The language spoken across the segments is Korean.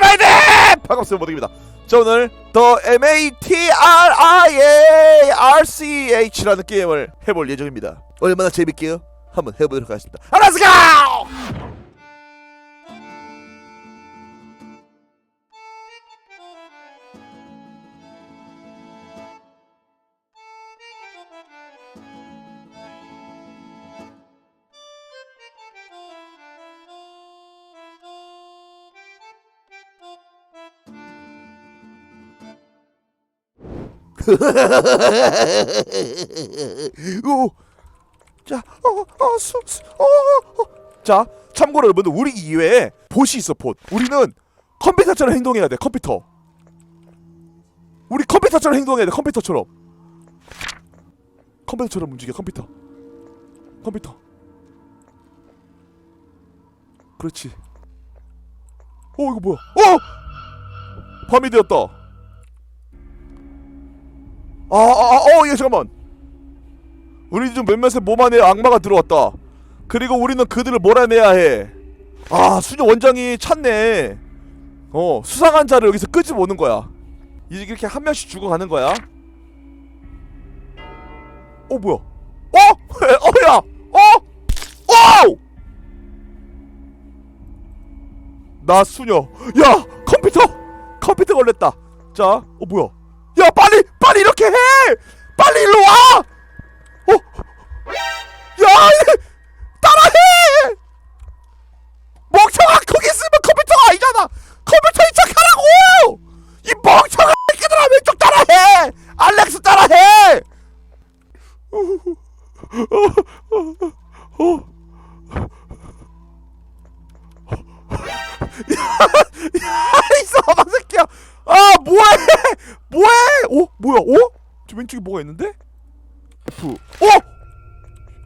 마이드 반갑습니다 모두입니다 자 오늘 더 MATRIARCH라는 게임을 해볼 예정입니다 얼마나 재밌게요? 한번 해보도록 하겠습니다 알았어 가! 오. 자, 어, 어, 수, 수, 어, 어, 어. 자, 참고로 여러분들 우리 이외에 봇이 있어 봇. 우리는 컴퓨터처럼 행동해야 돼. 컴퓨터. 우리 컴퓨터처럼 행동해야 돼. 컴퓨터처럼. 컴퓨터처럼 움직여. 컴퓨터. 컴퓨터. 그렇지. 어 이거 뭐야? 어! 밤이 되었다. 아, 아, 아, 어, 예, 잠깐만. 우리 좀 몇몇의 몸 안에 악마가 들어왔다. 그리고 우리는 그들을 몰아내야 해. 아, 수녀 원장이 찾네. 어, 수상한 자를 여기서 끄집어 오는 거야. 이제 이렇게 한 명씩 죽어가는 거야. 어, 뭐야? 어? 어, 야! 어? 오! 나 수녀. 야, 컴퓨터! 컴퓨터 걸렸다. 자, 어, 뭐야? 야, 빨리, 이렇게 해! 빨리 일로 와! 어? 야!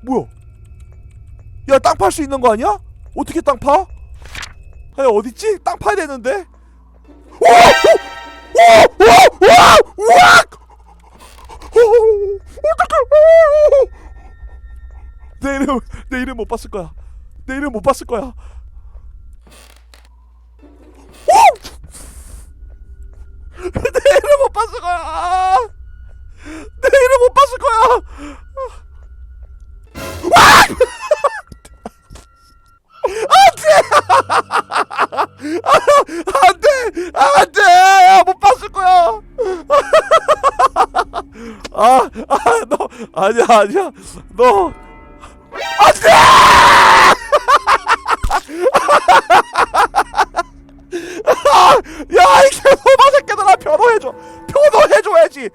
뭐야? 야, 땅 팔 수 있는 거 아니야? 어떻게 땅 파? 아니, 어딨지? 땅 파야 되는데? 오! 오! 오! 오! 와! 와! 어떡해! 내 이름, 내 이름 못 봤을 거야. 내 이름 못 봤을 거야. 내 이름 못 봤을 거야. 내 이름 못 봤을 거야. 와! 안돼, 안돼, 못 봤을 거야. 아, 아, 너 아니야, 아니야, 너 안돼. 야, 이 개소바 새끼들아 변호해줘, 변호해줘야지.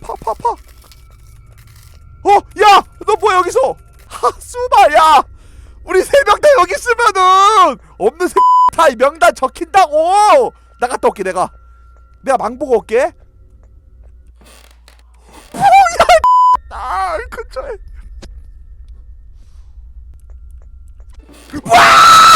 파, 파, 파. 어, 야, 너 뭐야 여기서? 하, 수바, 야, 우리 세 명 다 여기 있으면은 없는 세다 명단 적힌다고. 나갔다 올게 내가. 내가 망보고 올게. 오, 야, 아, 근처에. 아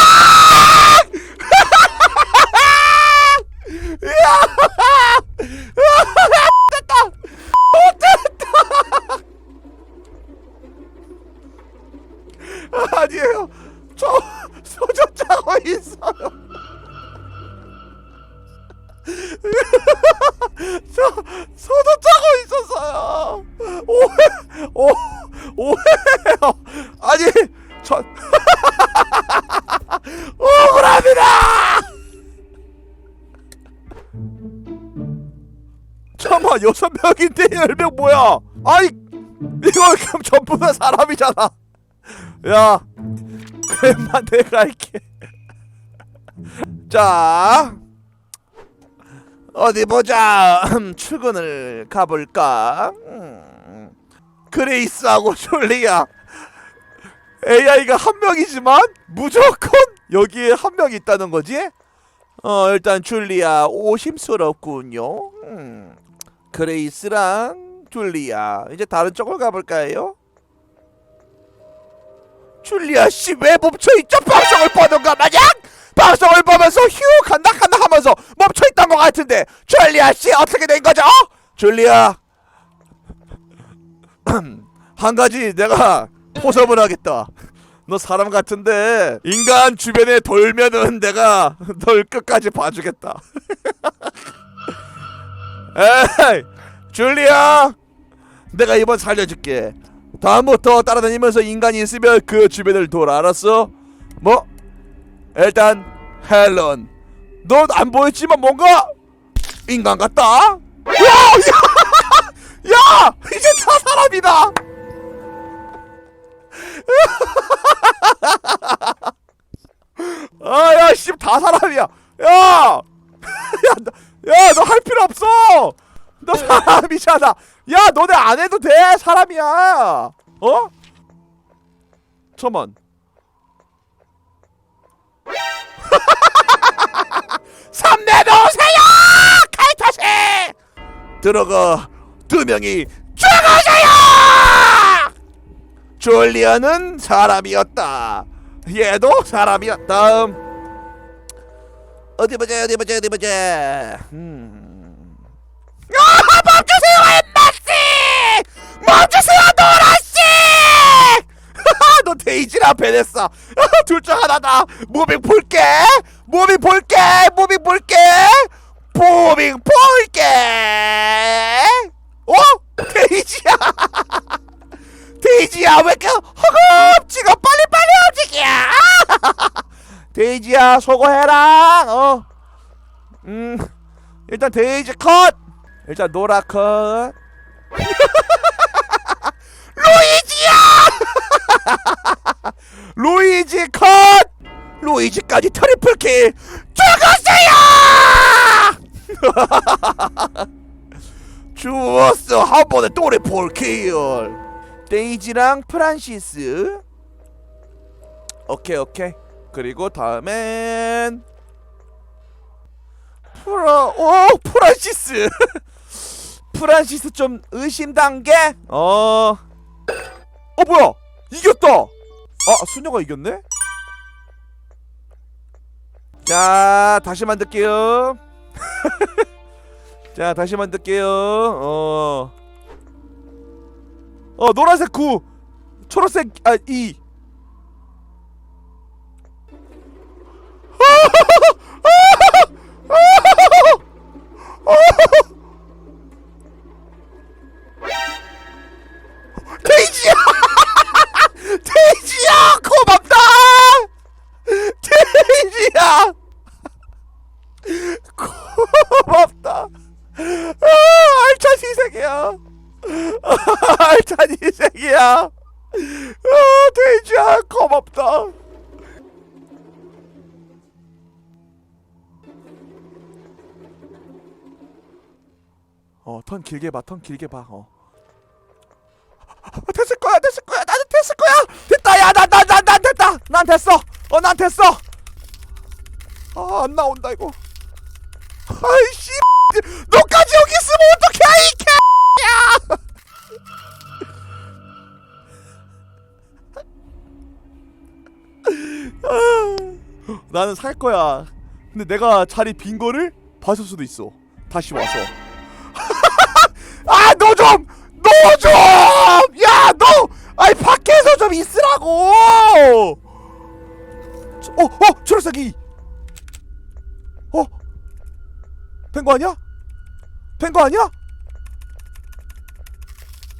전 억울합니다. 잠깐만 여섯 명인데 열명 뭐야? 아이 이거 그럼 전부 다 사람이잖아. 야, 그만 내가 할게. 자 어디 보자 출근을 가볼까 음, 그레이스하고 졸리야 AI가 한 명이지만 무조건 여기에 한 명이 있다는 거지? 어 일단 줄리아 오심스럽군요. 음, 그레이스랑 줄리아. 이제 다른 쪽으로 가볼까요? 줄리아 씨 왜 멈춰있죠? 방송을 보는 거 마냥 방송을 보면서 휴 간다 간다 하면서 멈춰있던 것 같은데 줄리아 씨 어떻게 된 거죠? 줄리아! 한 가지 내가 포섭을 하겠다 너 사람 같은데 인간 주변에 돌면은 내가 널 끝까지 봐주겠다 에이 줄리아 내가 이번 살려줄게 다음부터 따라다니면서 인간이 있으면 그 주변을 돌아 알았어? 뭐? 일단 헬런 넌 안 보였지만 뭔가 인간 같다? 야! 야! 야! 이제 다 사람이다! 아, 야, 씨, 다 사람이야. 야! 야, 너, 야, 너 할 필요 없어! 너 사람이잖아. 야, 너네 안 해도 돼. 사람이야. 어? 잠만. 삼 내놓으세요! 칼타시! 들어가. 두 명이 죽으세요! 졸리아는 사람이었다. 얘도 사람이었다. 어디 보자, 어디 보자, 어디 보자. 음. 아, 멈추세요, 엠마씨! 멈추세요, 노라씨! 너 데이지랑 배냈어. 둘 중 하나다. 무빙 볼게. 무빙 볼게. 무빙 볼게. 무빙 볼게. 데이지야 왜 이렇게 허겁지겁 빨리빨리 움직여 데이지야 소거해라. 어. 음 일단 데이지 컷. 일단 노라 컷. 루이지야! 루이지 컷! 루이지까지 트리플 킬 죽었어요! 죽었어 한 번에 트리플 킬 데이지랑 프란시스. 오케이 오케이. 그리고 다음엔 프라 오 프란시스. 프란시스 좀 의심 단계 어어 뭐야? 이겼다! 아 수녀가 이겼네? 자 다시 만들게요. 자 다시 만들게요. 어 어 노란색 9 초록색 아2 데이지야! 데이지야! 고맙다! 데이지야! 고맙다! 아, 알찬 희생이야 알찬 희생이야. 아, 데이지야 고맙다. 어턴 길게 봐턴 길게 봐 어. 아, 됐을 거야 됐을 거야 나는 됐을 거야. 됐다 야나나나난 됐다. 난 됐어. 어 난 됐어. 아안 나온다 이거. 아이씨. 너까지 여기 있으면 어떡해 이 나는 살 거야 근데 내가 자리 빈 거를 봤을 수도 있어 다시 와서 아 너 좀 너 좀! 야, 너! 아니, 밖에서 좀 있으라고! 저- 어, 어! 초록색이! 어? 된 거 아니야? 된 거 아니야?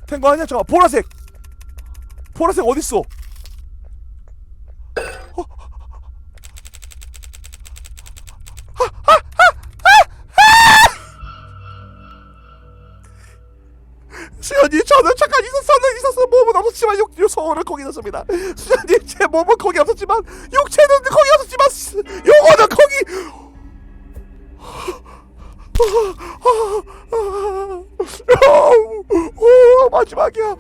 된 거 아니야? 잠깐, 보라색! 보라색 어딨어? 어? 수현이 저는 잠깐 있었어는 있었어 몸은 없었지만 육, 육 소원은 거기 있었습니다 수현이 제 몸은 거기 없었지만 육체는 거기 없었지만 영혼은 거기 마지막이야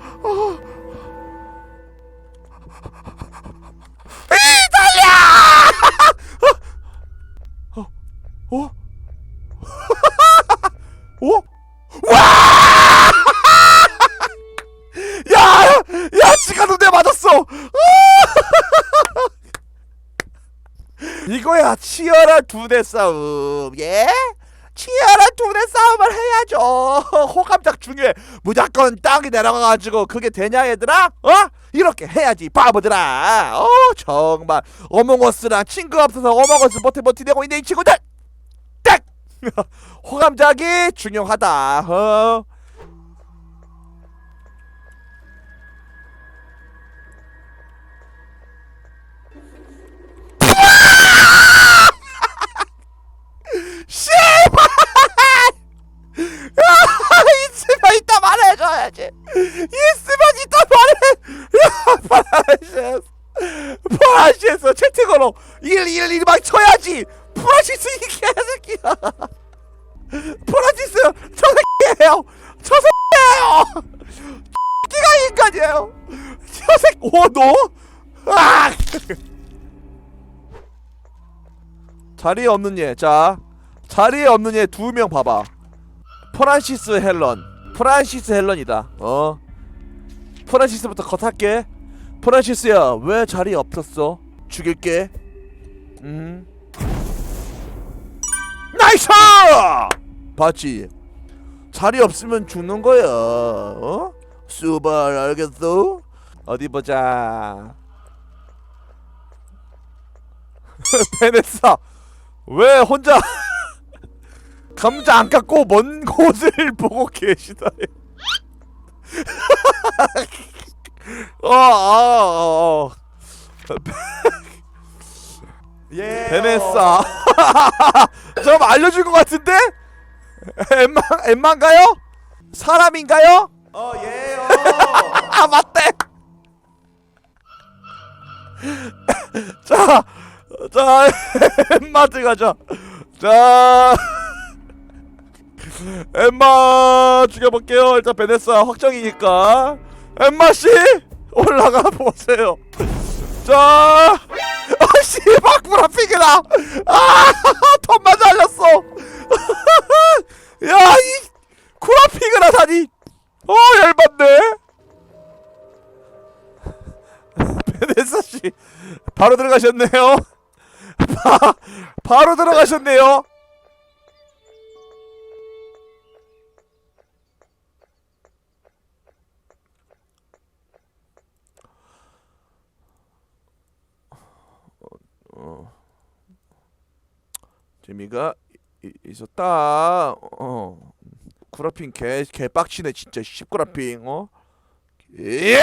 치열한 두 대 싸움. 예? 치열한 두 대 싸움을 해야죠. 호감작 중에 무조건 땅이 내려가가지고 그게 되냐 얘들아? 어? 이렇게 해야지 바보들아. 어 정말 어몽어스랑 친구 없어서 어몽어스 버티 버티 되고 있는 이 친구들. 딱 호감작이 중요하다. 어? 말해줘야지. 있으면 이따 말해. 파라시스, 파라시스 채팅으로 111막 쳐야지. 프라시스 이 개새끼야. 프라시스 저 새끼예요. 저 새끼예요. 새끼가 인간이에요. 저 새끼 오 너? 아! 자리에 없는 얘. 자, 자리에 없는 얘 두 명 봐봐. 프란시스 헬런. 프란시스 헬런이다. 어. 프란시스부터 컷할게. 프란시스야, 왜 자리에 없었어? 죽일게. 음. 나이스! 봤지? 자리 없으면 죽는 거야. 어? 수발 알겠어? 어디 보자. 베네사 왜 혼자 감자 안 깎고 먼 곳을 보고 계시다요? 어, 어, 어. 예. 베네사. 좀 알려줄 것 같은데? 엠마 엠마인가요? 사람인가요? 어 예요. 아 맞대. 자, 자 엠마 들어가자. 자, 엠마 죽여볼게요. 일단 베네사 확정이니까 엠마 씨 올라가 보세요. 자, 아씨 바꾸라 피그라. 아, 턴만 잘렸어. 야, 이 쿠라피그라 다니. 어 열받네. 베네사 씨 바로 들어가셨네요. 바, 바로 들어가셨네요. 재미가 이- 있었다. 어. 구라핑 개 개빡치네 진짜 씹구라핑 어. 예!